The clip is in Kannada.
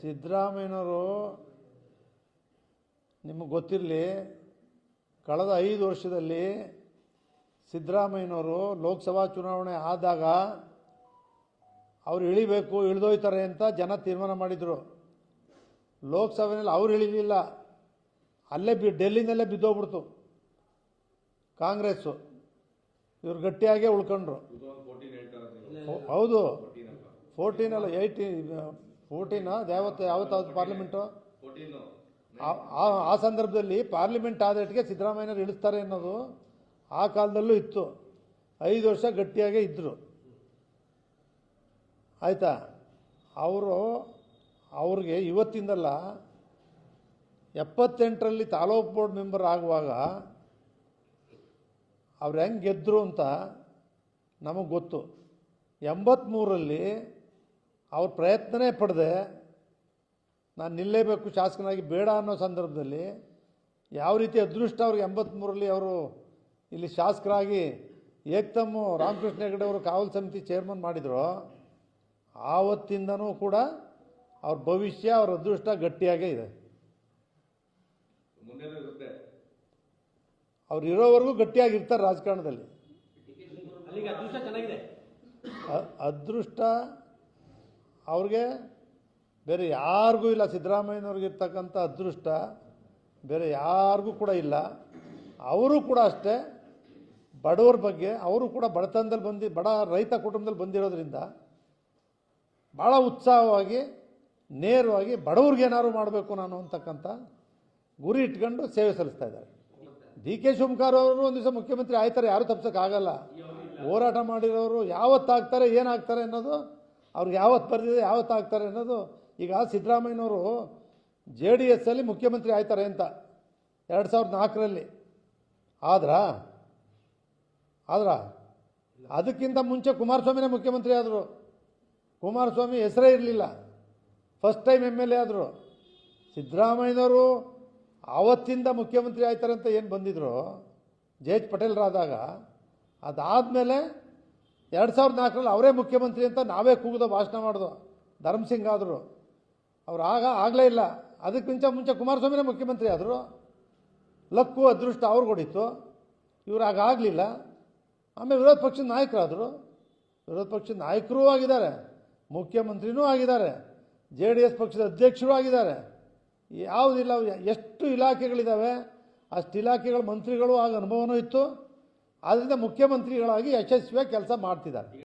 ಸಿದ್ದರಾಮಯ್ಯನವರು ನಿಮಗೆ ಗೊತ್ತಿರಲಿ ಕಳೆದ ಐದು ವರ್ಷದಲ್ಲಿ ಸಿದ್ದರಾಮಯ್ಯನವರು ಲೋಕಸಭಾ ಚುನಾವಣೆ ಆದಾಗ ಅವ್ರು ಇಳಿಬೇಕು ಇಳಿದೋಯ್ತಾರೆ ಅಂತ ಜನ ತೀರ್ಮಾನ ಮಾಡಿದರು. ಲೋಕಸಭೆಯಲ್ಲಿ ಅವ್ರು ಇಳಿಲಿಲ್ಲ. ಅಲ್ಲೇ ಬಿ ಡೆಲ್ಲಿನಲ್ಲೇ ಬಿದ್ದೋಗ್ಬಿಡ್ತು. ಕಾಂಗ್ರೆಸ್ಸು. ಇವ್ರು ಗಟ್ಟಿಯಾಗೇ ಉಳ್ಕೊಂಡ್ರು. ಹೌದು. ಫೋರ್ಟೀನ್ ಅಲ್ಲ ಏಯ್ಟೀನ್ ಫೋರ್ಟೀನ್ ಯಾವತ್ತು ಯಾವತ್ತಾವತ್ತು ಪಾರ್ಲಿಮೆಂಟು ಆ- ಆ- ಆ ಸಂದರ್ಭದಲ್ಲಿ ಪಾರ್ಲಿಮೆಂಟ್ ಆದಟ್ಟಿಗೆ ಸಿದ್ದರಾಮಯ್ಯನವ್ರು ಇಳಿಸ್ತಾರೆ ಅನ್ನೋದು ಆ ಕಾಲದಲ್ಲೂ ಇತ್ತು. ಐದು ವರ್ಷ ಗಟ್ಟಿಯಾಗೇ ಇದ್ದರು ಆಯಿತಾ? ಅವರು ಅವ್ರಿಗೆ ಇವತ್ತಿಂದಲ್ಲ ಎಪ್ಪತ್ತೆಂಟರಲ್ಲಿ ತಾಲೂಕು ಬೋರ್ಡ್ ಮೆಂಬರ್ ಆಗುವಾಗ ಅವ್ರು ಹೆಂಗೆ ಗೆದ್ದರು ಅಂತ ನಮಗೆ ಗೊತ್ತು. ಎಂಬತ್ತ್ಮೂರರಲ್ಲಿ ಅವ್ರ ಪ್ರಯತ್ನನೇ ಪಡೆದೆ ನಾನು ನಿಲ್ಲೇಬೇಕು ಶಾಸಕನಾಗಿ ಬೇಡ ಅನ್ನೋ ಸಂದರ್ಭದಲ್ಲಿ ಯಾವ ರೀತಿ ಅದೃಷ್ಟ ಅವ್ರಿಗೆ ಎಂಬತ್ತ್ಮೂರರಲ್ಲಿ ಅವರು ಇಲ್ಲಿ ಶಾಸಕರಾಗಿ ಏಕ್ತಮ್ಮ ರಾಮಕೃಷ್ಣ ಹೆಗಡೆ ಅವರು ಕಾವಲು ಸಮಿತಿ ಚೇರ್ಮನ್ ಮಾಡಿದರು ಆವತ್ತಿಂದನೂ ಕೂಡ ಅವ್ರ ಭವಿಷ್ಯ ಅವ್ರ ಅದೃಷ್ಟ ಗಟ್ಟಿಯಾಗೇ ಇದೆ. ಅವ್ರು ಇರೋವರೆಗೂ ಗಟ್ಟಿಯಾಗಿರ್ತಾರೆ ರಾಜಕಾರಣದಲ್ಲಿ. ಅದೃಷ್ಟ ಅವ್ರಿಗೆ ಬೇರೆ ಯಾರಿಗೂ ಇಲ್ಲ ಸಿದ್ದರಾಮಯ್ಯನವ್ರಿಗೆ ಇರ್ತಕ್ಕಂಥ ಅದೃಷ್ಟ ಬೇರೆ ಯಾರಿಗೂ ಕೂಡ ಇಲ್ಲ. ಅವರು ಕೂಡ ಅಷ್ಟೇ ಬಡವ್ರ ಬಗ್ಗೆ, ಅವರು ಕೂಡ ಬಡತನದಲ್ಲಿ ಬಂದು, ಬಡ ರೈತ ಕುಟುಂಬದಲ್ಲಿ ಬಂದಿರೋದ್ರಿಂದ ಭಾಳ ಉತ್ಸಾಹವಾಗಿ, ನೇರವಾಗಿ ಬಡವ್ರಿಗೆ ಏನಾದ್ರು ಮಾಡಬೇಕು ನಾನು ಅಂತಕ್ಕಂಥ ಗುರಿ ಇಟ್ಕೊಂಡು ಸೇವೆ ಸಲ್ಲಿಸ್ತಾ ಇದ್ದಾರೆ. ಡಿ ಕೆ ಶಿವಕುಮಾರ್ ಅವರು ಒಂದು ದಿವಸ ಮುಖ್ಯಮಂತ್ರಿ ಆಯ್ತಾರೆ, ಯಾರು ತಪ್ಸೋಕ್ಕಾಗಲ್ಲ. ಹೋರಾಟ ಮಾಡಿರೋರು ಯಾವತ್ತಾಗ್ತಾರೆ, ಏನಾಗ್ತಾರೆ ಅನ್ನೋದು ಅವ್ರಿಗೆ ಯಾವತ್ತು ಬರ್ದಿದೆ ಯಾವತ್ತು ಆಗ್ತಾರೆ ಅನ್ನೋದು ಈಗ ಸಿದ್ದರಾಮಯ್ಯನವರು ಜೆ ಡಿ ಎಸ್ಸಲ್ಲಿ ಮುಖ್ಯಮಂತ್ರಿ ಆಯ್ತಾರೆ ಅಂತ ಎರಡು ಸಾವಿರದ ನಾಲ್ಕರಲ್ಲಿ. ಆದ್ರಾ? ಆದ್ರ? ಅದಕ್ಕಿಂತ ಮುಂಚೆ ಕುಮಾರಸ್ವಾಮಿನೇ ಮುಖ್ಯಮಂತ್ರಿ ಆದರು. ಕುಮಾರಸ್ವಾಮಿ ಹೆಸರೇ ಇರಲಿಲ್ಲ. First time M L A ಆದರು. ಸಿದ್ದರಾಮಯ್ಯನವರು ಆವತ್ತಿಂದ ಮುಖ್ಯಮಂತ್ರಿ ಆಯ್ತಾರೆ ಅಂತ ಏನು ಬಂದಿದ್ರು? ಜೆ ಎಚ್ ಪಟೇಲ್ರಾದಾಗ. ಅದಾದಮೇಲೆ ಎರಡು ಸಾವಿರದ ನಾಲ್ಕರಲ್ಲಿ ಅವರೇ ಮುಖ್ಯಮಂತ್ರಿ ಅಂತ ನಾವೇ ಕೂಗಿದ, ಭಾಷಣ ಮಾಡಿದ್ರು ಧರ್ಮಸಿಂಗ್ ಆದರು. ಅವ್ರು ಆಗ ಆಗಲೇ ಇಲ್ಲ. ಅದಕ್ಕಿಂತ ಮುಂಚೆ ಕುಮಾರಸ್ವಾಮಿನೇ ಮುಖ್ಯಮಂತ್ರಿ ಆದರು. ಲಕ್ಕು, ಅದೃಷ್ಟ ಅವ್ರು ಕೊಡಿತ್ತು ಇವ್ರು ಆಗ ಆಗಲಿಲ್ಲ. ಆಮೇಲೆ ವಿರೋಧ ಪಕ್ಷದ ನಾಯಕರಾದರು. ವಿರೋಧ ಪಕ್ಷದ ನಾಯಕರೂ ಆಗಿದ್ದಾರೆ. ಮುಖ್ಯಮಂತ್ರಿನೂ ಆಗಿದ್ದಾರೆ. ಜೆ ಡಿ ಎಸ್ ಪಕ್ಷದ ಅಧ್ಯಕ್ಷರೂ ಆಗಿದ್ದಾರೆ. ಯಾವುದಿಲ್ಲ ಎಷ್ಟು ಇಲಾಖೆಗಳಿದ್ದಾವೆ ಅಷ್ಟು ಇಲಾಖೆಗಳ ಮಂತ್ರಿಗಳು ಆಗ ಅನುಭವನೂ ಇತ್ತು. ಆದ್ದರಿಂದ ಮುಖ್ಯಮಂತ್ರಿಗಳಾಗಿ ಯಶಸ್ವಿಯಾಗಿ ಕೆಲಸ ಮಾಡ್ತಿದ್ದಾರೆ.